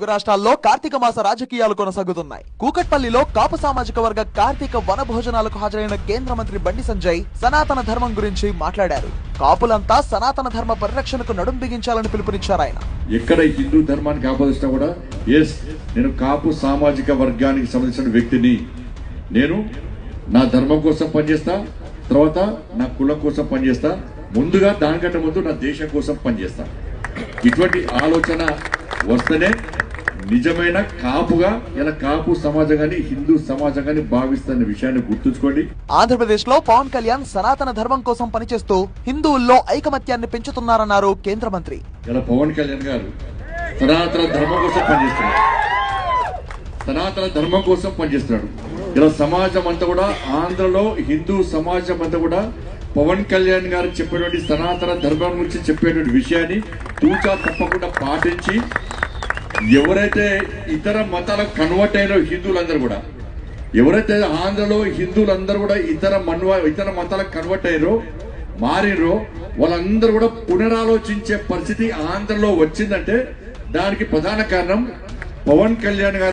తెలుగు రాష్ట్రాల్లో కార్తీక మాస రాజకీయాలు కొనసాగుతున్నాయి. కూకట్పల్లిలో కాపు సామాజిక వర్గ కార్తీక వన భోజనాలకు హాజరైన కేంద్ర మంత్రి బండి సంజయ్ సనాతన ధర్మం గురించి మాట్లాడారు. కాపులంతా సనాతన ధర్మ పరిరక్షణకు నడుం బిగించాలని పిలుపునిచ్చారు ఆయన. ఎక్కడ హిందూ ధర్మానికి ఆపాదిస్తున్నా కూడా ఎస్ నేను కాపు సామాజిక వర్గానికి సంబంధించిన వ్యక్తిని. నేను నా ధర్మం కోసం పనిచేస్తా తర్వాత నా కులం కోసం పనిచేస్తా ముందుగా దానికంటే ముందు నా దేశం కోసం పనిచేస్తా. ఇటువంటి ఆలోచన వస్తేనే నిజమైన కాపుగా ఇలా కాపు సమాజంగాని హిందూ సమాజంగాని భావిస్తున్న విషయాన్ని గుర్తుంచుకోండి. ఆంధ్రప్రదేశ్లో పవన్ కళ్యాణ్ సనాతన ధర్మం కోసం పనిచేస్తూ హిందువుల్లో ఐకమత్యాన్ని పెంచుతున్నారన్నారు కేంద్ర మంత్రి. ఇలా పవన్ కళ్యాణ్ గారు సనాతన ధర్మం కోసం పనిచేస్తున్నారు. సనాతన ధర్మం కోసం పనిచేస్తున్నాడు. ఇలా సమాజం అంతా కూడా ఆంధ్రలో హిందూ సమాజం అంతా కూడా పవన్ కళ్యాణ్ గారు చెప్పేటువంటి సనాతన ధర్మం గురించి చెప్పేటువంటి విషయాన్ని తూచా తప్పకుండా పాటించి ఎవరైతే ఇతర మతాలకు కన్వర్ట్ అయిన హిందువులందరూ కూడా ఎవరైతే ఆంధ్రలో హిందువులందరూ కూడా ఇతర మన్వ ఇతర మతాలకు కన్వర్ట్ అయ్యారో మారినో వాళ్ళందరూ కూడా పునరాలోచించే పరిస్థితి ఆంధ్రలో వచ్చిందంటే దానికి ప్రధాన కారణం పవన్ కళ్యాణ్ గారు